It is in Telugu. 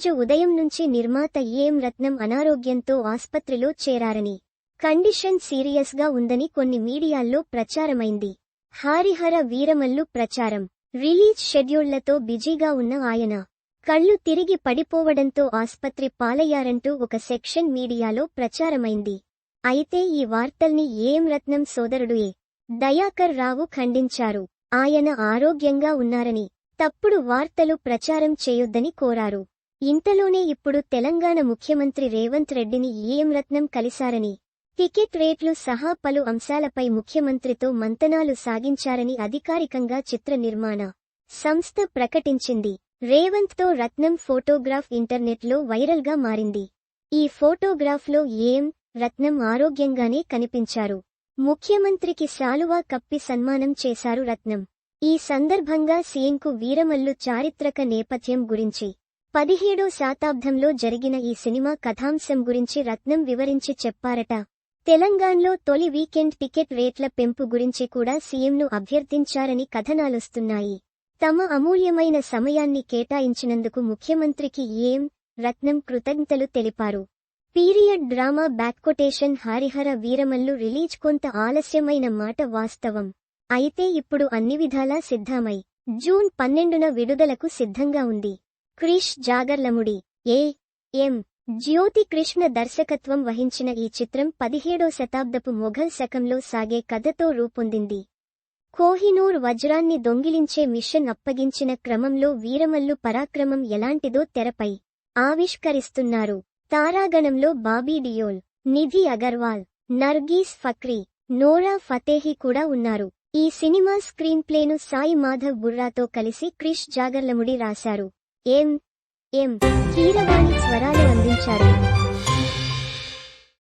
ఈరోజు ఉదయం నుంచి నిర్మాత ఏఎం రత్నం అనారోగ్యంతో ఆస్పత్రిలో చేరారని. కండిషన్ సీరియస్గా ఉందని కొన్ని మీడియాల్లో ప్రచారమైంది. హారిహర వీరమల్లు ప్రచారం. రిలీజ్ షెడ్యూళ్ళతో బిజీగా ఉన్న ఆయన. కళ్ళు తిరిగి పడిపోవడంతో ఆస్పత్రి పాలయ్యారంటూ ఒక సెక్షన్ మీడియాలో ప్రచారమైంది. అయితే ఈ వార్తల్ని ఏఎం రత్నం సోదరుడు ఏ దయాకర్ రావు ఖండించారు. ఆయన ఆరోగ్యంగా ఉన్నారని తప్పుడు వార్తలు ప్రచారం చేయొద్దని కోరారు. ఇంతలోనే ఇప్పుడు తెలంగాణ ముఖ్యమంత్రి రేవంత్ రెడ్డిని ఈఎం రత్నం కలిశారని టికెట్ రేట్లు సహా పలు అంశాలపై ముఖ్యమంత్రితో మంతనాలు సాగించారని అధికారికంగా చిత్ర నిర్మాణ సంస్థ ప్రకటించింది. రేవంత్తో రత్నం ఫోటోగ్రాఫ్ ఇంటర్నెట్లో వైరల్గా మారింది. ఈ ఫోటోగ్రాఫ్లో ఏఎం రత్నం ఆరోగ్యంగానే కనిపించారు. ముఖ్యమంత్రికి శాలువా కప్పి సన్మానం చేశారు రత్నం. ఈ సందర్భంగా సీఎంకు వీరమల్లు చారిత్రక నేపథ్యం గురించి పదిహేడో శతాబ్దంలో జరిగిన ఈ సినిమా కథాంశం గురించి రత్నం వివరించి చెప్పారట. తెలంగాణలో తొలి వీకెండ్ టికెట్ రేట్ల పెంపు గురించి కూడా సీఎంను అభ్యర్థించారని కథనాలొస్తున్నాయి. తమ అమూల్యమైన సమయాన్ని కేటాయించినందుకు ముఖ్యమంత్రికి ఏం రత్నం కృతజ్ఞతలు తెలిపారు. పీరియడ్ డ్రామా బ్యాక్కొటేషన్ హరిహర వీరమల్లు రిలీజ్ కొంత ఆలస్యమైన మాట వాస్తవం. అయితే ఇప్పుడు అన్ని విధాలా సిద్ధమై జూన్ పన్నెండున విడుదలకు సిద్ధంగా ఉంది. క్రిష్ జాగర్లముడి. ఏ. ఎం. జ్యోతి కృష్ణ దర్శకత్వం వహించిన ఈ చిత్రం పదిహేడో శతాబ్దపు మొఘల్ శకంలో సాగే కథతో రూపొందింది. కోహినూర్ వజ్రాన్ని దొంగిలించే మిషన్ అప్పగించిన క్రమంలో వీరమల్లు పరాక్రమం ఎలాంటిదో తెరపై ఆవిష్కరిస్తున్నారు. తారాగణంలో బాబీ డియోల్ నిధి అగర్వాల్ నర్గీస్ ఫక్రీ నోరా ఫతేహి కూడా ఉన్నారు. ఈ సినిమా స్క్రీన్ ప్లేను సాయి మాధవ్ బుర్రాతో కలిసి క్రిష్ జాగర్లముడి రాశారు. ఏం ఏం కీరవాణి స్వరాలు అందించారు.